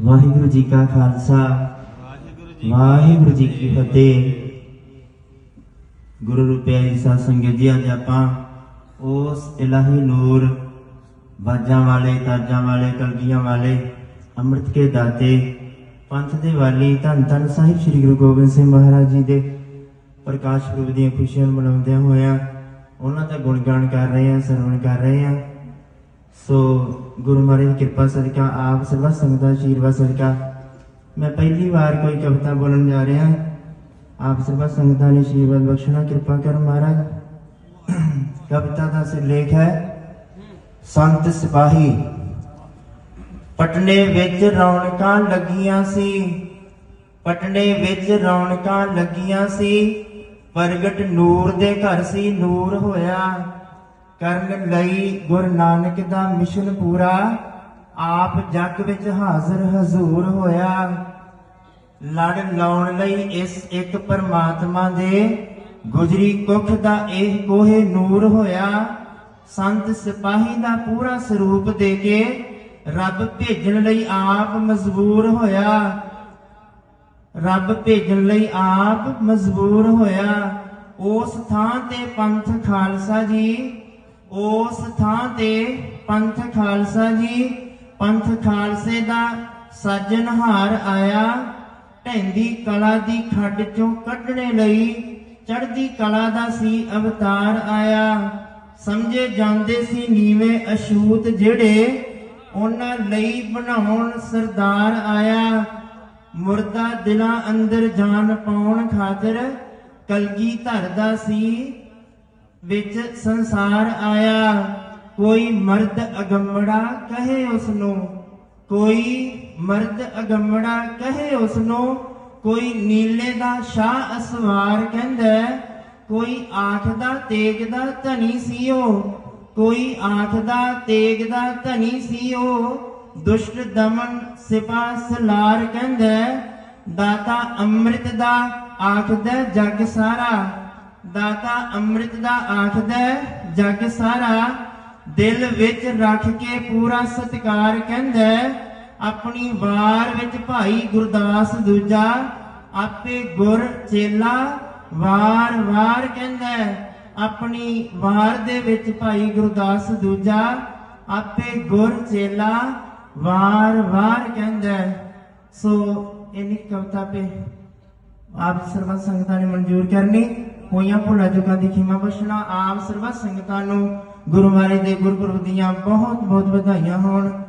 ਵਾਹਿਗੁਰੂ ਜੀ ਕਾ ਖਾਲਸਾ ਵਾਹਿਗੁਰੂ ਜੀ ਕੀ ਫਤਿਹ। ਗੁਰੂ ਰੂਪਿਆ ਜੀ ਸਾਧ ਸੰਗਤ ਜੀ ਅੱਜ ਆਪਾਂ ਉਸ ਇਲਾਹੀ ਨੂਰ ਬਾਜਾਂ ਵਾਲੇ ਤਾਜਾਂ ਵਾਲੇ ਕਲਗੀਆਂ ਵਾਲੇ ਅੰਮ੍ਰਿਤ ਕੇ ਦਾਤੇ ਪੰਥ ਦੇ ਵਾਲੀ ਧੰਨ ਧੰਨ ਸਾਹਿਬ ਸ੍ਰੀ ਗੁਰੂ ਗੋਬਿੰਦ ਸਿੰਘ ਮਹਾਰਾਜ ਜੀ ਦੇ ਪ੍ਰਕਾਸ਼ ਪੁਰਬ ਦੀਆਂ ਖੁਸ਼ੀਆਂ ਮਨਾਉਂਦਿਆਂ ਹੋਇਆਂ ਉਹਨਾਂ ਦਾ ਗੁਣਗਾਨ ਕਰ ਰਹੇ ਹਾਂ ਸਰਵਣ ਕਰ ਰਹੇ ਹਾਂ। ਸੋ ਗੁਰੂ ਮਹਾਰਾਜ ਦੀ ਕਿਰਪਾ ਸਦਕਾ ਆਪ ਸਰਬੱਤ ਸੰਗਤਾਂ ਦਾ ਆਸ਼ੀਰਵਾਦ ਸਦਕਾ। ਮੈਂ ਪਹਿਲੀ ਵਾਰ ਕੋਈ ਕਵਿਤਾ ਬੋਲਣ ਜਾ ਰਿਹਾ। ਆਪ ਸਰਬੱਤ ਸੰਗਤਾਂ ਨੇ ਆਸ਼ੀਰਵਾਦ ਬਖਸ਼ਣਾ, ਕਿਰਪਾ ਕਰ ਮਹਾਰਾਜ। ਕਵਿਤਾ ਦਾ ਸਿਰਲੇਖ ਹੈ, ਸੰਤ ਸਿਪਾਹੀ। ਪਟਨੇ ਵਿੱਚ ਰੌਣਕਾਂ ਲੱਗੀਆਂ ਸੀ। ਪਟਨੇ ਵਿੱਚ ਰੌਣਕਾਂ ਲੱਗੀਆਂ ਸੀ। ਪ੍ਰਗਟ ਨੂਰ ਦੇ ਘਰ ਸੀ, ਨੂਰ ਹੋਇਆ। ਕਰਨ ਲਈ ਗੁਰੂ ਨਾਨਕ ਦਾ ਮਿਸ਼ਨ ਪੂਰਾ, ਆਪ ਜੱਗ ਵਿੱਚ ਹਾਜ਼ਰ ਹਜ਼ੂਰ ਹੋਇਆ। ਲੜ ਲਾਉਣ ਲਈ ਇਸ ਇੱਕ ਪਰਮਾਤਮਾ ਦੇ ਗੁਜਰੀ ਕੁੱਖ ਦਾ ਇਹ ਕੋਹੇ ਨੂਰ ਹੋਇਆ। ਸੰਤ ਸਿਪਾਹੀ ਦਾ ਪੂਰਾ ਸਰੂਪ ਦੇ ਕੇ ਰੱਬ ਭੇਜਣ ਲਈ ਆਪ ਮਜਬੂਰ ਹੋਇਆ। ਰੱਬ ਭੇਜਣ ਲਈ ਆਪ ਮਜਬੂਰ ਹੋਇਆ। ਉਸ ਥਾਂ ਤੇ ਪੰਥ ਖਾਲਸਾ ਜੀ ਉਸ ਥਾਂ ਤੇ ਪੰਥ ਖਾਲਸਾ ਜੀ, ਪੰਥ ਖਾਲਸੇ ਦਾ ਸਾਜਨਹਾਰ ਆਇਆ। ਢੈਂਦੀ ਕਲਾ ਦੀ ਖੱਡ ਚੋਂ ਕੱਢਣੇ ਲਈ ਚੜ੍ਹਦੀ ਕਲਾ ਦਾ ਸੀ ਅਵਤਾਰ ਆਇਆ। ਸਮਝੇ ਜਾਂਦੇ ਸੀ ਨੀਵੇਂ ਅਸ਼ੂਤ ਜਿਹੜੇ ਉਹਨਾਂ ਲਈ ਬਣਾਉਣ ਸਰਦਾਰ ਆਇਆ। ਮੁਰਦਾ ਦਿਲਾਂ ਅੰਦਰ ਜਾਨ ਪਾਉਣ ਖਾਤਰ ਕਲਗੀ ਧਰਦਾ ਸੀ। ਵਿੱਚ ਸੰਸਾਰ ਆਇਆ। ਕੋਈ ਮਰਦ ਅਗੰਮੜਾ ਕਹੇ ਉਸ ਨੂੰ ਕੋਈ ਮਰਦ ਅਗੰਮੜਾ ਕਹੇ ਉਸ ਨੂੰ ਕੋਈ ਨੀਲੇ ਦਾ ਸ਼ਾਹ ਅਸਵਾਰ ਕਹਿੰਦਾ ਕੋਈ ਆਖਦਾ ਤੇਗ ਦਾ ਧਨੀ ਸੀ ਉਹ ਕੋਈ ਆਖਦਾ ਤੇਗ ਦਾ ਧਨੀ ਸੀ ਉਹ ਦੁਸ਼ਟ ਦਮਨ ਸਿਪਾ ਸਲਾਰ ਕਹਿੰਦਾ ਦਾਤਾ ਅੰਮ੍ਰਿਤ ਦਾ ਆਖਦਾ ਜਗ ਸਾਰਾ। ਦਾਤਾ ਅੰਮ੍ਰਿਤ ਦਾ ਆਖਦਾ ਜਗ ਸਾਰਾ ਦਿਲ ਵਿੱਚ ਰੱਖ ਕੇ ਪੂਰਾ ਸਤਿਕਾਰ ਕਹਿੰਦਾ ਆਪਣੀ ਵਾਰ ਵਿੱਚ ਭਾਈ ਗੁਰਦਾਸ ਦੂਜਾ ਆਪੇ ਗੁਰ ਚੇਲਾ ਵਾਰ ਵਾਰ ਕਹਿੰਦਾ ਆਪਣੀ ਵਾਰ ਦੇ ਵਿੱਚ ਭਾਈ ਗੁਰਦਾਸ ਦੂਜਾ ਆਪੇ ਗੁਰ ਚੇਲਾ ਵਾਰ ਵਾਰ ਕਹਿੰਦਾ ਹੈ। ਸੋ ਇਨੀ ਕਵਿਤਾ ਪੇ ਆਪ ਸਰਬੱਤ ਸੰਗਤਾਂ ਨੇ ਮਨਜ਼ੂਰ ਕਰਨੀ ਹੋਈਆਂ ਭੁੱਲਾਂ ਚੁੱਕਾਂ ਦੀ ਖਿਮਾ ਬਖਸ਼ਣਾ ਆਪ ਸਰਬੱਤ ਸੰਗਤਾਂ ਨੂੰ ਗੁਰੂ ਮਹਾਰਾਜ ਦੇ ਗੁਰਪੁਰਬ ਦੀਆਂ ਬਹੁਤ ਬਹੁਤ ਵਧਾਈਆਂ ਹੋਣ।